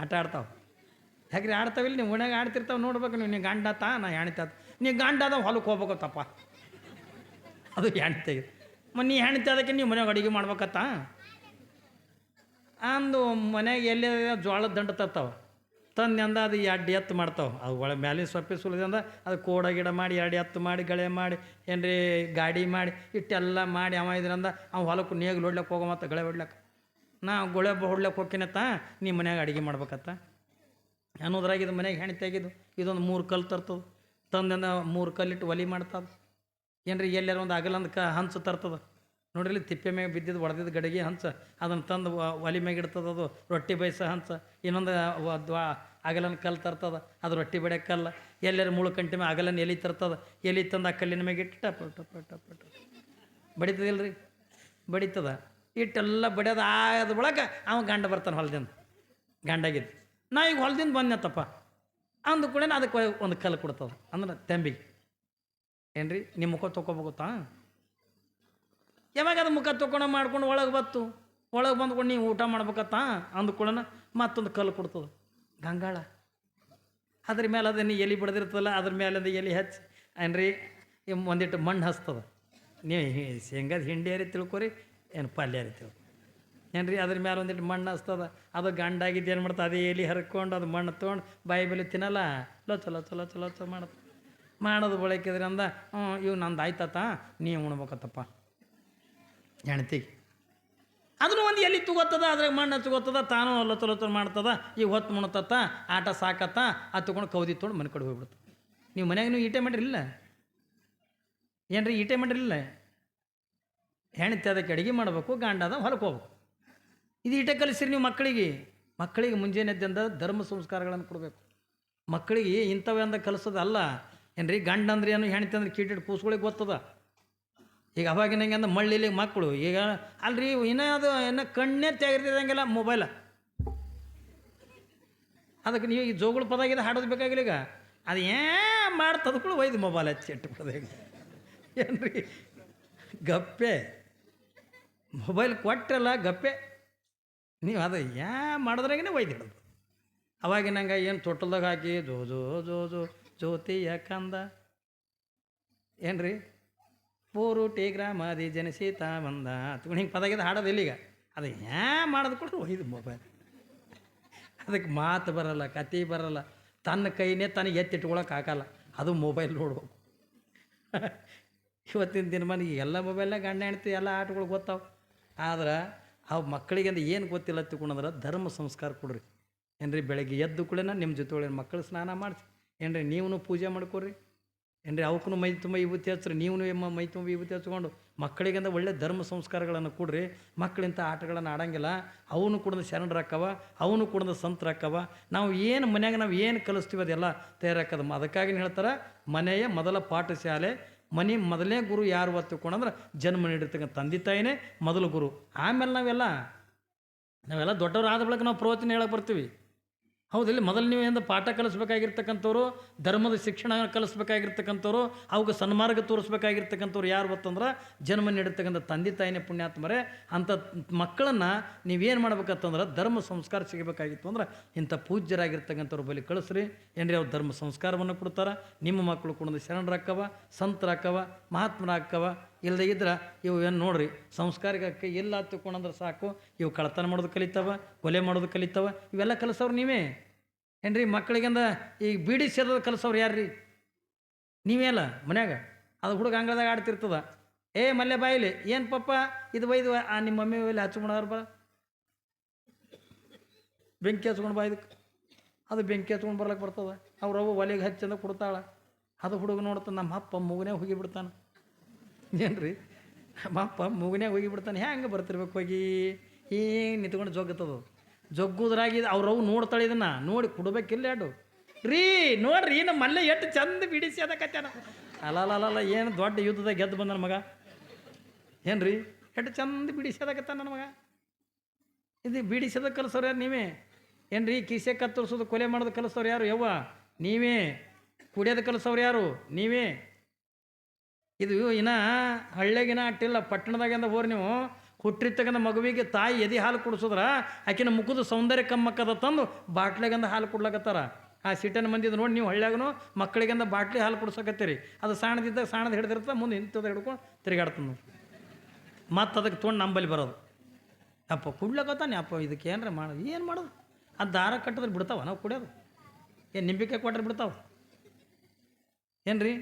ಆಟ ಆಡ್ತಾವೆ. ಯಾಕ್ರಿ ಆಡ್ತಾವಿಲ್ಲ ನೀವು? ಓಣ್ಯಾಗ ಆಡ್ತಿರ್ತಾವೆ ನೋಡ್ಬೇಕು ನೀವು. ನೀ ಗಂಡ ತಾ ನಾ ಹೆಣಿ ತಾತ ನೀ ಗಂಡಾದ ಹೊಲಕ್ಕೆ ಹೋಗ್ಬೇಕತ್ತಪ್ಪ. ಅದು ಹೆಣ್ತಿಗೆ ಮತ್ತು ನೀ ಹೆಣ್ತಿ ಅದಕ್ಕೆ ನೀವು ಮನೆಯಾಗ ಅಡುಗೆ ಮಾಡ್ಬೇಕತ್ತ? ಅಂದು ಮನೆಗೆ ಎಲ್ಲಿ ಜೋಳದ ದಂಡ ತರ್ತಾವ. ತಂದಿಂದ ಅದು ಎರಡು ಎತ್ತು ಮಾಡ್ತಾವೆ. ಅದು ಒಳ ಮ್ಯಾಲಿನ ಸೊಪ್ಪಿ ಸುಲಿದಿಂದ ಅದು ಕೋಡ ಗಿಡ ಮಾಡಿ ಎರಡು ಎತ್ತು ಮಾಡಿ, ಗಳೆ ಮಾಡಿ, ಏನ್ರಿ ಗಾಡಿ ಮಾಡಿ, ಇಟ್ಟೆಲ್ಲ ಮಾಡಿ ಅವ ಇದ್ರಿಂದ ಅವ ಹೊಲಕ್ಕೆ ನೇಗಿಲು ಹೊಡ್ಲಕ್ಕೆ ಹೋಗೋ ಮತ್ತು ಗಳೆ ಹೊಡ್ಲಕ್ಕೆ ನಾ ಗೊಳೆ ಹೊಡ್ಲಕ್ಕೆ ಹೋಗ್ತೀನತ್ತ ನಿಮ್ಮ ಮನ್ಯಾಗ ಅಡುಗೆ ಮಾಡ್ಬೇಕತ್ತ. ಅನ್ನೋದ್ರಾಗ ಇದು ಮನೆಗೆ ಹೆಣ್ಣು ತೆಗೆದು ಇದೊಂದು ಮೂರು ಕಲ್ಲು ತರ್ತದೆ. ತಂದೆಂದ ಮೂರು ಕಲ್ಲಿಟ್ಟು ಒಲಿ ಮಾಡ್ತದ. ಏನ್ರಿ ಎಲ್ಲಾರ ಒಂದು ಅಗಲಂದು ಕ ಹಂಚು ತರ್ತದ. ನೋಡ್ರಿ ತಿಪ್ಪೆ ಮ್ಯಾಗ ಬಿದ್ದಿದ್ದು ಒಡೆದಿದ್ದು ಗಡಿಗೆ ಹಂಚ, ಅದನ್ನು ತಂದು ಒಲೆ ಮ್ಯಾಗ ಇಡ್ತದದು ರೊಟ್ಟಿ ಬಯಸ ಹಂಚ, ಇನ್ನೊಂದು ಅಗಲನ ಕಲ್ಲು ತರ್ತದ, ಅದು ರೊಟ್ಟಿ ಬಡಿಯೋ ಎಲ್ಲರ ಮೂಳು ಕಂಟಿ ಮೇಲೆ ಅಗಲನ ಎಲಿ ತರ್ತದ, ಎಲಿ ತಂದು ಆ ಕಲ್ಲಿನ ಮ್ಯಾಗ ಇಟ್ಟು ಟಪ ಟಪ ಟಪ ಟಪ ರೀ ಬಡಿತದ. ಇಟ್ಟೆಲ್ಲ ಬಡಿಯೋದು ಆದ ಒಳಗೆ ಅವ ಗಂಡ ಬರ್ತಾನೆ ಹೊಲದಿಂದ. ಗಂಡಾಗಿದ್ದು. ನಾ ಈಗ ಹೊಲದಿಂದ ಬಂದ್ನತ್ತಪ್ಪ. ಅಂದ ಕೂಡ ಅದಕ್ಕೆ ಒಂದು ಕಲ್ಲು ಕೊಡ್ತದ, ಅಂದ್ರೆ ತಂಬಿ ಏನ್ರಿ? ನಿಮ್ಮ ಮುಖ ತೊಗೋಬೋಗುತ್ತಾ ಯಾವಾಗ ಅದು ಮುಖ ತೊಗೊಂಡು ಮಾಡ್ಕೊಂಡು ಒಳಗೆ ಬತ್ತು? ಒಳಗೆ ಬಂದ್ಕೊಂಡು ನೀವು ಊಟ ಮಾಡ್ಬೇಕತ್ತ? ಅಂದ್ಕೊಳ್ಳೋಣ ಮತ್ತೊಂದು ಕಲ್ಲು ಕೊಡ್ತದೆ. ಗಂಗಾಳ. ಅದ್ರ ಮೇಲೆ ಅದನ್ನು ಎಲಿ ಬಡ್ದಿರ್ತದಲ್ಲ, ಅದ್ರ ಮೇಲೆ ಅದು ಎಲಿ ಹಚ್ಚಿ. ಏನ್ರಿ? ಒಂದಿಟ್ಟು ಮಣ್ಣು ಹಚ್ತದ ನೀವು ಶೇಂಗಾದ ಹಿಂಡಿ ಅರಿ ತಿಳ್ಕೊರಿ, ಏನು ಪಲ್ಯ ಹರಿ ತಿಳ್ಕೊ ಏನ್ರಿ? ಅದ್ರ ಮೇಲೆ ಒಂದಿಟ್ಟು ಮಣ್ಣು ಹಚ್ತದ ಅದು ಗಂಡಾಗಿದ್ದು ಏನು ಮಾಡ್ತದೆ? ಅದೇ ಎಲಿ ಹರ್ಕೊಂಡು, ಅದು ಮಣ್ಣು ತೊಗೊಂಡು ಬಾಯಿ ಬೆಲೆ ತಿನ್ನಲ್ಲ. ಚಲೋ ಚಲೋ ಚಲೋ ಚಲೋ ಮಾಡುತ್ತೆ ಮಾಡೋದು ಬಳಕಿದ್ರೆ ಅಂದ ಹ್ಞೂ ಇವು ನಂದು ಆಯ್ತಾತ ನೀವು ಉಣ್ಬೇಕತ್ತಪ್ಪ. ಹೆಣ್ತಿಗೆ ಅದನ್ನು ಒಂದು ಎಲ್ಲಿ ತಗೋತದ? ಅದ್ರಾಗ ಮಣ್ಣು ತಗೋತದ? ತಾನು ಲೊತ್ತ ಲೊತ್ತ ಮಾಡ್ತದ? ಈಗ ಹೊತ್ತು ಮುಣತತ್ತ, ಆಟ ಸಾಕತ್ತ ಆ ತೊಗೊಂಡು ಕೌದಿ ತೊಗೊಂಡು ಮನೆ ಕಡೆ ಹೋಗ್ಬಿಡ್ತು. ನೀವು ಮನ್ಯಾಗ ನೀವು ಈಟೆ ಮಾಡಿರಲಿಲ್ಲ? ಏನ್ರಿ ಈಟೆ ಮಾಡಿರಲಿಲ್ಲ? ಹೆಣ್ತಿ ಅದಕ್ಕೆ ಅಡುಗೆ ಮಾಡಬೇಕು ಗಂಡದ ಹೊಲಕ್ಕೆ ಹೋಗ್ಬೇಕು. ಇದು ಈಟೆ ಕಲಿಸಿರಿ ನೀವು ಮಕ್ಕಳಿಗೆ. ಮಕ್ಕಳಿಗೆ ಮುಂಜಾನೆ ಎದ್ದಿಂದ ಧರ್ಮ ಸಂಸ್ಕಾರಗಳನ್ನು ಕೊಡಬೇಕು. ಮಕ್ಕಳಿಗೆ ಇಂಥವೇ ಅಂದ ಕಲಿಸೋದಲ್ಲ. ಏನ್ರಿ ಗಂಡ ಅಂದ್ರೆ ಏನು ಹೆಣ್ತಿ ಅಂದ್ರೆ ಕೀಟಿಟ್ಟು ಕೂಸ್ಗಳಿಗೆ ಗೊತ್ತದ? ಈಗ ಅವಾಗಿನ ಅಂದ್ರೆ ಮಳ್ಳಿಲಿ ಮಕ್ಕಳು ಈಗ ಅಲ್ರಿ, ಇನ್ನೂ ಅದು ಇನ್ನು ಕಣ್ಣೇ ತೆಗೆದಿರಂಗಿಲ್ಲ ಮೊಬೈಲ ಅದಕ್ಕೆ ನೀವು ಈ ಜೋಗಳ ಪದಾಗಿದೆ ಹಾಡೋದು ಬೇಕಾಗಿಲ್ಲ ಈಗ. ಅದು ಏ ಮಾಡ್ತದ ಕೂಡ ಒಯ್ದು ಮೊಬೈಲ್ ಹಚ್ಚಿ ಇಟ್ಟು ಬಿಡೋದು ಏನ್ರಿ? ಗಪ್ಪೆ. ಮೊಬೈಲ್ ಕೊಟ್ಟರಲ್ಲ ಗಪ್ಪೆ. ನೀವು ಅದು ಯಾ ಮಾಡಿದ್ರಾಗೇ ಒಯ್ದಿಡೋದು ಅವಾಗಿನಂಗೆ ಏನು ತೊಟ್ಟಲ್ದಾಗ ಹಾಕಿ ಜೋ ಜೋ ಜೋ ಜೋ ಜ್ಯೋತಿ ಯಾಕಂದ ಏನ್ರಿ? ಪೂರುಟಿ ಗ್ರಾಮಾದಿ ಜನಿಸಿತ ಬಂದ. ಹಿಂಗೆ ಪದಗಿದ ಹಾಡೋದು ಇಲ್ಲಿಗ. ಅದು ಹ್ಯಾ ಮಾಡೋದು ಕೊಟ್ಟರು ಒಯ್ದು ಮೊಬೈಲ್. ಅದಕ್ಕೆ ಮಾತು ಬರಲ್ಲ ಕತೆ ಬರಲ್ಲ. ತನ್ನ ಕೈನೇ ತನಗೆ ಎತ್ತಿಟ್ಕೊಳಕ್ಕೆ ಆಗಲ್ಲ. ಅದು ಮೊಬೈಲ್ ನೋಡ್ಬೇಕು. ಇವತ್ತಿನ ದಿನ ಮನೆಗೆ ಎಲ್ಲ ಮೊಬೈಲ್ನಾಗ ಗಂಡ ಹೆಣ್ತಿ ಎಲ್ಲ ಆಟಗಳು ಗೊತ್ತಾವೆ. ಆದ್ರೆ ಅವು ಮಕ್ಕಳಿಗೆ ಅಂದ್ರೆ ಏನು ಗೊತ್ತಿಲ್ಲ ತಿಳ್ಕೊಂಡ್ರೆ ಧರ್ಮ ಸಂಸ್ಕಾರ ಕೊಡ್ರಿ. ಏನ್ರಿ ಬೆಳಗ್ಗೆ ಎದ್ದು ಕೂಡ ನಿಮ್ಮ ಜೊತೆ ಮಕ್ಕಳು ಸ್ನಾನ ಮಾಡಿಸಿ. ಏನ್ರಿ ನೀವು ಪೂಜೆ ಮಾಡ್ಕೊರಿ? ಏನ್ರಿ ಅವಕ್ಕೂ ಮೈ ತುಂಬ ವಿಭೂತಿ ಹಚ್ಚ್ರಿ ನೀವು ಎಮ್ಮ ಮೈ ತುಂಬ ವಿಭೂತಿ ಹಚ್ಕೊಂಡು ಮಕ್ಕಳಿಗಿಂತ ಒಳ್ಳೆ ಧರ್ಮ ಸಂಸ್ಕಾರಗಳನ್ನು ಕೊಡ್ರಿ ಮಕ್ಕಳಿಂಥ ಆಟಗಳನ್ನು ಆಡಂಗಿಲ್ಲ, ಅವನು ಕೂಡ ಶರಣರಾಕವ ಅವನು ಕೂಡ ಸಂತರಾಕವ ನಾವು ಏನು ಮನ್ಯಾಗ ನಾವು ಏನು ಕಲಿಸ್ತೀವಿ ಅದೆಲ್ಲ ತಯಾರಾಕದ ಅದಕ್ಕಾಗಿ ಹೇಳ್ತಾರೆ, ಮನೆಯ ಮೊದಲ ಪಾಠಶಾಲೆ, ಮನೆ ಮೊದಲನೇ ಗುರು ಯಾರು ಒತ್ತುಕೊಂಡಂದ್ರೆ ಜನ್ಮ ನೀಡಿರ್ತಕ್ಕಂಥ ತಂದೆ ತಾಯಿನೇ ಮೊದಲು ಗುರು. ಆಮೇಲೆ ನಾವೆಲ್ಲ ನಾವೆಲ್ಲ ದೊಡ್ಡವರು ಆದ ಬಳಿಕ ನಾವು ಪ್ರವಚನ ಹೇಳಕ್ಕೆ ಬರ್ತೀವಿ. ಹೌದಿಲ್ಲ ಮೊದಲು ನೀವು ಏನು ಪಾಠ ಕಲಿಸ್ಬೇಕಾಗಿರ್ತಕ್ಕಂಥವ್ರು, ಧರ್ಮದ ಶಿಕ್ಷಣ ಕಲಿಸ್ಬೇಕಾಗಿರ್ತಕ್ಕಂಥವ್ರು ಅವಕ್ಕೆ ಸನ್ಮಾರ್ಗ ತೋರಿಸ್ಬೇಕಾಗಿರ್ತಕ್ಕಂಥವ್ರು ಯಾರು ಗೊತ್ತಂದ್ರೆ ಜನ್ಮ ನೀಡಿರ್ತಕ್ಕಂಥ ತಂದೆ ತಾಯಿನೇ ಪುಣ್ಯಾತ್ಮರೆ. ಅಂಥ ಮಕ್ಕಳನ್ನು ನೀವೇನು ಮಾಡ್ಬೇಕಂತಂದ್ರೆ ಧರ್ಮ ಸಂಸ್ಕಾರ ಸಿಗಬೇಕಾಗಿತ್ತು ಅಂದ್ರೆ ಇಂಥ ಪೂಜ್ಯರಾಗಿರ್ತಕ್ಕಂಥವ್ರು ಬಳಿ ಕಳಿಸ್ರಿ. ಏನ್ರಿ, ಅವ್ರು ಧರ್ಮ ಸಂಸ್ಕಾರವನ್ನು ಕೊಡ್ತಾರೆ. ನಿಮ್ಮ ಮಕ್ಕಳು ಕೂಡ ಶರಣರಾಕ್ಕವ ಸಂತರಾಕ್ಕವ ಮಹಾತ್ಮರಾಕ್ಕವ ಇಲ್ಲದೆ ಇದ್ರೆ ಇವು ಏನು ನೋಡ್ರಿ, ಸಂಸ್ಕಾರಕ್ಕೆ ಎಲ್ಲ ತಿಳ್ಕೊಂಡಂದ್ರೆ ಸಾಕು, ಇವು ಕಳತನ ಮಾಡೋದು ಕಲಿತವ, ಕೊಲೆ ಮಾಡೋದು ಕಲಿತಾವ, ಇವೆಲ್ಲ ಕಲಿಸೋರು ನೀವೇ. ಏನ್ರಿ, ಮಕ್ಕಳಿಗೆಂದ ಈಗ ಬೀಡಿ ಸೇದೋದು ಕಲಿಸೋರು ಯಾರ್ರಿ? ನೀವೇ ಅಲ್ಲ, ಮನ್ಯಾಗ. ಅದು ಹುಡುಗ ಅಂಗಳದಾಗ ಆಡ್ತಿರ್ತದ. ಏ, ಮಲ್ಲೆ ಬಾಯಿಲಿ, ಏನು ಪಪ್ಪ ಇದು ಬೈದು ಆ ನಿಮ್ಮ ಮಮ್ಮಿ ಒಯ್ಲಿ ಹಚ್ಕೊಂಡವ್ರ ಬಾ. ಬೆಂಕಿ ಹಚ್ಕೊಂಡು ಬಾ ಅದು ಬೆಂಕಿ ಹಚ್ಕೊಂಡು ಬರ್ಲಕ್ಕೆ ಬರ್ತದೆ. ಅವ್ರವ್ವ ಒಲೆಗೆ ಹಚ್ಚಂದ ಕೊಡ್ತಾಳೆ. ಅದು ಹುಡುಗ ನೋಡ್ತಾನೆ ನಮ್ಮ ಅಪ್ಪ ಮಗುನೇ ಹೋಗಿ ಏನ್ರಿ? ಅಪ್ಪ ಮೂಗನ್ಯಾಗ ಹೋಗಿ ಬಿಡ್ತಾನೆ, ಹೆಂಗೆ ಬರ್ತಿರ್ಬೇಕು ಹೋಗಿ? ಹಿಂಗೆ ನಿಂತ್ಕೊಂಡು ಜೊಗ್ಗತ್ತದು ಜೊಗ್ಗುದ್ರಾಗಿ ಅವ್ರವು ನೋಡ್ತಾಳೆ ಇದನ್ನ, ನೋಡಿ ಕೊಡ್ಬೇಕಿಲ್ಲ ಅಡು ರೀ, ನೋಡ್ರಿ ನಮ್ಮ ಮಲ್ಲೆ ಎಷ್ಟು ಚಂದ ಬಿಡಿಸಿ ಅದಕ್ಕತ್ತಾನ ಅಲ್ಲ ಏನು ದೊಡ್ಡ ಯುದ್ಧದಾಗ ಗೆದ್ದು ಬಂದ ಮಗ. ಏನ್ರಿ, ಎಷ್ಟು ಚಂದ ಬಿಡಿಸಿ ಅದಕ್ಕತ್ತ ನನ್ನ ಮಗ. ಇದು ಬಿಡಿಸೋದ ಕಲಿಸೋರು ಯಾರು ನೀವೇ? ಏನ್ರಿ, ಕಿಸೆ ಕತ್ತರಿಸೋದು, ಕೊಲೆ ಮಾಡೋದು ಕಲಿಸೋರು ಯಾರು ಯವ್ವ? ನೀವೇ? ಕುಡಿಯೋದು ಕಲಿಸೋರು ಯಾರು? ನೀವೇ? ಇದು ಇನ್ನ ಹಳ್ಳಿಗಿನ ಅಟ್ಟಿಲ್ಲ, ಪಟ್ಟಣದಾಗಿಂದ ಹೋರಿ ನೀವು. ಹುಟ್ಟಿರ್ತಕ್ಕಂಥ ಮಗುವಿಗೆ ತಾಯಿ ಎದಿ ಹಾಲು ಕುಡಿಸಿದ್ರ, ಆಕಿನ ಮುಖದ ಸೌಂದರ್ಯ ಕಮ್ಮಕ್ಕದ ತಂದು ಬಾಟ್ಲಿಗಂದ ಹಾಲು ಕೊಡ್ಲಕತ್ತಾರ. ಆ ಸಿಟನ್ ಮಂದಿದ್ದು ನೋಡಿ ನೀವು ಹಳ್ಳ್ಯಾಗನು ಮಕ್ಕಳಿಗಂದ ಬಾಟ್ಲಿ ಹಾಲು ಕುಡ್ಸಕತ್ತೀರಿ. ಅದು ಸಾಣದಿದ್ದಾಗ ಸಾಣದ ಹಿಡ್ದಿರ್ತ ಮುಂದೆ ಇಂಥದ್ದು ಹಿಡ್ಕೊಂಡು ತಿರುಗಾಡ್ತಾನೆ ಮತ್ತು ಅದಕ್ಕೆ ತೊಗೊಂಡು ನಂಬಲ್ಲಿ ಬರೋದು. ಅಪ್ಪ ಕುಡ್ಲಕತ್ತಾನೆ ಅಪ್ಪ ಇದಕ್ಕೆ ಏನರ ಮಾಡೋದು ಏನು ಮಾಡೋದು? ಆ ದಾರ ಕಟ್ಟಿದ್ರೆ ಬಿಡ್ತಾವ, ನಾವು ಕುಡಿಯೋದು. ಏನು ನಿಂಬಿಕೆ ಕೊಟ್ರೆ ಬಿಡ್ತಾವ? ಏನು ರೀ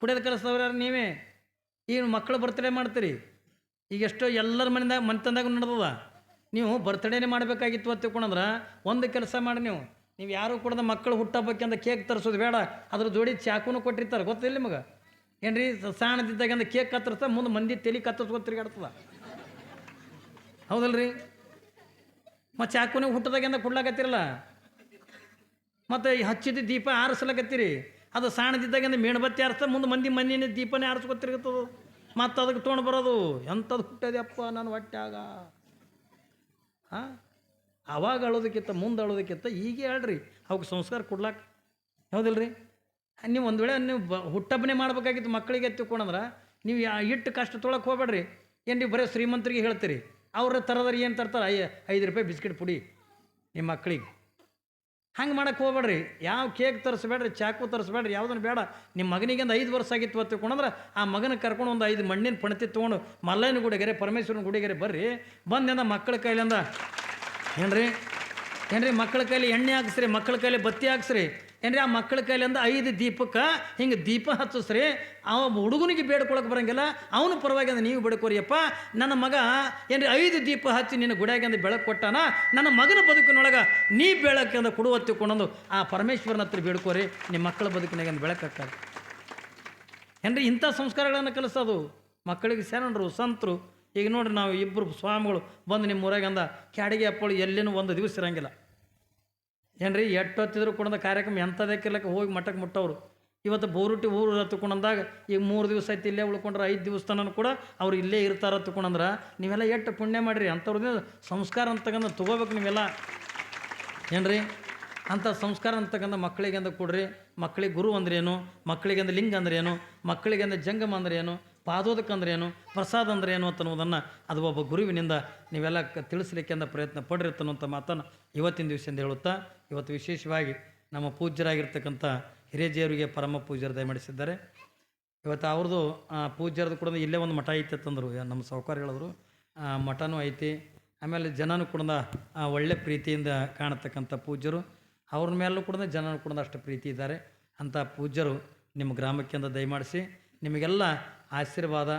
ಕುಡಿಯೋದು ಕೆಲಸದವ್ರ ನೀವೇ? ಈಗ ಮಕ್ಕಳು ಬರ್ತಡೇ ಮಾಡ್ತೀರಿ? ಈಗ ಎಷ್ಟೋ ಎಲ್ಲರ ಮನೆದಾಗ ಮನೆತಂದಾಗ ನಡೆದದ. ನೀವು ಬರ್ತಡೇನೇ ಮಾಡಬೇಕಾಗಿತ್ತು ಅಂತ ತಿಳ್ಕೊಂಡ್ರೆ ಒಂದು ಕೆಲಸ ಮಾಡಿ ನೀವು. ನೀವು ಯಾರು ಕೂಡ ಮಕ್ಕಳು ಹುಟ್ಟಬೇಕಂತ ಕೇಕ್ ತರಿಸೋದು ಬೇಡ. ಅದ್ರ ಜೋಡಿ ಚಾಕುನು ಕೊಟ್ಟಿರ್ತಾರೆ. ಗೊತ್ತಿಲ್ಲ ನಿಮಗೆ? ಏನ್ರಿ ಸಣ್ಣದಿದ್ದಾಗಿಂದ ಕೇಕ್ ಕತ್ತರಿಸ್ತಾ ಮುಂದೆ ಮಂದಿ ತಲೆ ಕತ್ತರಿಸ್ಕೊಂಡು ತಿರುಗಾಡ್ತದ. ಹೌದಲ್ರಿ? ಮತ್ತು ಚಾಕುನೇ ಹುಟ್ಟದಾಗಿಂದ ಕೊಡ್ಲಾಕತ್ತಿರಲ್ಲ? ಮತ್ತು ಹಚ್ಚಿದ ದೀಪ ಆರಿಸ್ಲಕತ್ತೀರಿ? ಅದು ಸಣ್ಣದಿದ್ದಾಗಿಂದ ಮೇಣಬತ್ತಿ ಆರಿಸ್ತಾ ಮುಂದೆ ಮಂದಿ ಮನೆಯೇ ದೀಪನೇ ಆರಿಸ್ಕೊತಿರ್ಗತ್ತದು ಮತ್ತು ಅದಕ್ಕೆ ತೊಗೊಂಡು ಬರೋದು. ಎಂಥದ್ದು ಹುಟ್ಟದಪ್ಪ ನನ್ನ ಹೊಟ್ಟ್ಯಾಗ ಹಾಂ ಅವಾಗ ಅಳೋದಕ್ಕಿಂತ ಮುಂದೆ ಅಳೋದಕ್ಕಿಂತ ಈಗೇ ಹೇಳ್ರಿ. ಅವಕ್ಕೆ ಸಂಸ್ಕಾರ ಕೊಡ್ಲಾಕ ಹೌದಿಲ್ರಿ? ನೀವು ಒಂದು ವೇಳೆ ನೀವು ಬ ಹುಟ್ಟಬ್ಬನೇ ಮಾಡ್ಬೇಕಾಗಿತ್ತು ಮಕ್ಕಳಿಗೆ ತಿಳ್ಕೊಂಡ್ರೆ ನೀವು ಇಟ್ಟು ಕಷ್ಟ ತೊಳಕ್ಕೆ ಹೋಗ್ಬೇಡ್ರಿ. ಏನು ನೀವು ಬರೀ ಶ್ರೀಮಂತರಿಗೆ ಹೇಳ್ತೀರಿ. ಅವ್ರ ತರದ್ರಿ ಏನು ತರ್ತಾರೆ? ಐ ಐದು ರೂಪಾಯಿ ಬಿಸ್ಕಿಟ್ ಪುಡಿ ನಿಮ್ಮ ಮಕ್ಕಳಿಗೆ. ಹಂಗೆ ಮಾಡಕ್ಕೆ ಹೋಗ್ಬೇಡ್ರಿ. ಯಾವ ಕೇಕ್ ತರಿಸ್ಬೇಡ್ರಿ, ಚಾಕು ತರಿಸ್ಬೇಡ್ರಿ ಯಾವುದನ್ನು ಬೇಡ. ನಿಮ್ಮ ಮಗನಿಗೆ ಒಂದು ಐದು ವರ್ಷ ಆಗಿತ್ತು ಅಂತ ತಿಳ್ಕೊಂಡ್ರೆ ಆ ಮಗನ ಕರ್ಕೊಂಡು ಒಂದು ಐದು ಮಣ್ಣಿನ ಪಣತಿ ತೊಗೊಂಡು ಮಲ್ಲಯ್ಯನ ಗುಡಿಗೆರೆ, ಪರಮೇಶ್ವರನ ಗುಡಿಗೆರೆ ಬರ್ರಿ. ಬಂದಿಂದ ಮಕ್ಕಳ ಕೈಲಿಂದ. ಏನ್ರಿ? ಏನ್ರಿ? ಮಕ್ಕಳ ಕೈಲಿ ಎಣ್ಣೆ ಹಾಕ್ಸ್ರಿ, ಮಕ್ಕಳ ಕೈಲಿ ಬತ್ತಿ ಹಾಕ್ಸ್ರಿ. ಏನ್ರಿ ಆ ಮಕ್ಕಳ ಕೈಲಿಂದ ಐದು ದೀಪಕ್ಕೆ ಹಿಂಗೆ ದೀಪ ಹಚ್ಚಿಸ್ರಿ. ಅವ ಹುಡುಗನಿಗೆ ಬೇಡ್ಕೊಳಕ್ಕೆ ಬರಂಗಿಲ್ಲ. ಅವನು ಪರವಾಗಿ ಅಂದ್ರೆ ನೀವು ಬೇಡ್ಕೋರಿಯಪ್ಪ, ನನ್ನ ಮಗ ಏನ್ರಿ ಐದು ದೀಪ ಹಚ್ಚಿ ನಿನ್ನ ಗುಡಿಯಾಗಿಂದ ಬೆಳಕು ಕೊಟ್ಟಾನ? ನನ್ನ ಮಗನ ಬದುಕಿನೊಳಗೆ ನೀ ಬೆಳಕಿಂದ ಕೊಡುವತ್ತಿ ತಿಳ್ಕೊಂಡಂದು ಆ ಪರಮೇಶ್ವರನ ಹತ್ರ ಬೇಡ್ಕೋರಿ ನಿಮ್ಮ ಮಕ್ಕಳ ಬದುಕಿನಾಗ ಬೆಳಕಾಗ್ತಾರೆ ಏನ್ರಿ ಇಂಥ ಸಂಸ್ಕಾರಗಳನ್ನು ಕಲಿಸೋದು? ಮಕ್ಕಳಿಗೆ ಶರಣರು ಸಂತರು. ಈಗ ನೋಡ್ರಿ ನಾವು ಇಬ್ಬರು ಸ್ವಾಮಿಗಳು ಬಂದು ನಿಮ್ಮ ಊರಾಗಂದ ಕ್ಯಾಡಿಗೆ ಅಪ್ಪಳು ಎಲ್ಲಿನೂ ಒಂದು ದಿವಸ ಇರಂಗಿಲ್ಲ. ಏನ್ರಿ ಎಟ್ಟೊತ್ತಿದ್ರು ಕೂಡ ಕಾರ್ಯಕ್ರಮ ಎಂಥದಕ್ಕಿಲ್ಲಕ್ಕೆ ಹೋಗಿ ಮಠಕ್ಕೆ ಮುಟ್ಟವ್ರು. ಇವತ್ತು ಬೋರುಟಿ ಊರು ಹತ್ಕೊಂಡಂದಾಗ ಈಗ ಮೂರು ದಿವಸ ಆಯ್ತು ಇಲ್ಲೇ ಉಳ್ಕೊಂಡ್ರೆ ಐದು ದಿವಸ ತನಕ ಕೂಡ ಅವ್ರು ಇಲ್ಲೇ ಇರ್ತಾರ ಹತ್ಕೊಂಡ್ರೆ ನೀವೆಲ್ಲ ಎಷ್ಟು ಪುಣ್ಯ ಮಾಡಿರಿ, ಅಂಥವ್ರದ್ದು ಸಂಸ್ಕಾರ ಅಂತಕ್ಕಂಥ ತಗೋಬೇಕು ನೀವೆಲ್ಲ. ಏನ್ರಿ, ಅಂಥ ಸಂಸ್ಕಾರ ಅಂತಕ್ಕಂಥ ಮಕ್ಕಳಿಗೆ ಕೊಡ್ರಿ. ಮಕ್ಕಳಿಗೆ ಗುರು ಅಂದ್ರೆ ಏನು ಮಕ್ಕಳಿಗೆ ಅಂದ ಲಿಂಗ ಅಂದ್ರೆ ಏನು ಮಕ್ಕಳಿಗೆ ಅಂದ ಜಂಗಮ ಅಂದ್ರೆ ಏನು ಪಾದೋದಕ ಅಂದ್ರೆ ಏನು ಪ್ರಸಾದ ಅಂದ್ರೆ ಏನು ಅನ್ನೋದನ್ನು ಅದು ಒಬ್ಬ ಗುರುವಿನಿಂದ ನೀವೆಲ್ಲ ತಿಳಿಸ್ಲಿಕ್ಕೆ ಅಂದ ಪ್ರಯತ್ನ ಪಡ್ರಿ ಮಾತನ್ನು ಇವತ್ತಿನ ದಿವಸದಿಂದ ಹೇಳುತ್ತಾ, ಇವತ್ತು ವಿಶೇಷವಾಗಿ ನಮ್ಮ ಪೂಜ್ಯರಾಗಿರ್ತಕ್ಕಂಥ ಹಿರೇಜಿಯವರಿಗೆ ಪರಮ ಪೂಜ್ಯರು ದಯಮಾಡಿಸಿದ್ದಾರೆ. ಇವತ್ತು ಅವ್ರದ್ದು ಪೂಜ್ಯರದ್ದು ಕೂಡ ಇಲ್ಲೇ ಒಂದು ಮಠ ಐತೆ ಅಂತಂದರು ನಮ್ಮ ಸಾಹುಕಾರ ಹೇಳಿದ್ರು. ಮಠನೂ ಐತಿ. ಆಮೇಲೆ ಜನನೂ ಕೂಡ ಒಳ್ಳೆ ಪ್ರೀತಿಯಿಂದ ಕಾಣತಕ್ಕಂಥ ಪೂಜ್ಯರು. ಅವ್ರ ಮೇಲೂ ಕೂಡ ಜನನೂ ಕೂಡ ಅಷ್ಟು ಪ್ರೀತಿ ಇದ್ದಾರೆ. ಅಂಥ ಪೂಜ್ಯರು ನಿಮ್ಮ ಗ್ರಾಮಕ್ಕೆ ಅಂತ ದಯಮಾಡಿಸಿ, ನಿಮಗೆಲ್ಲ ಆಶೀರ್ವಾದ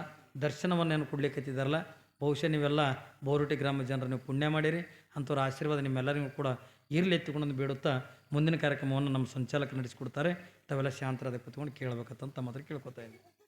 ದರ್ಶನವನ್ನು ಏನು ಕೊಡ್ಲಿಕ್ಕತ್ತಿದ್ದಾರಲ್ಲ ಬಹುಶಃ ನೀವೆಲ್ಲ ಬೋರುಟಿ ಗ್ರಾಮ ಜನರು ನೀವು ಪುಣ್ಯ ಮಾಡಿರಿ. ಅಂಥವ್ರ ಆಶೀರ್ವಾದ ನಿಮ್ಮೆಲ್ಲರಿಗೂ ಕೂಡ ಇರಲಿ ಎತ್ತಿಕೊಂಡು ಬೇಡುತ್ತಾ ಮುಂದಿನ ಕಾರ್ಯಕ್ರಮವನ್ನು ನಮ್ಮ ಸಂಚಾಲಕ ನಡೆಸಿಕೊಡ್ತಾರೆ. ತಾವೆಲ್ಲ ಶಾಂತರಾದ ಕೂತ್ಕೊಂಡು ಕೇಳಬೇಕಂತ ತಮ್ಮ ಹತ್ರ ಕೇಳ್ಕೊತಾ ಇದ್ದೀನಿ.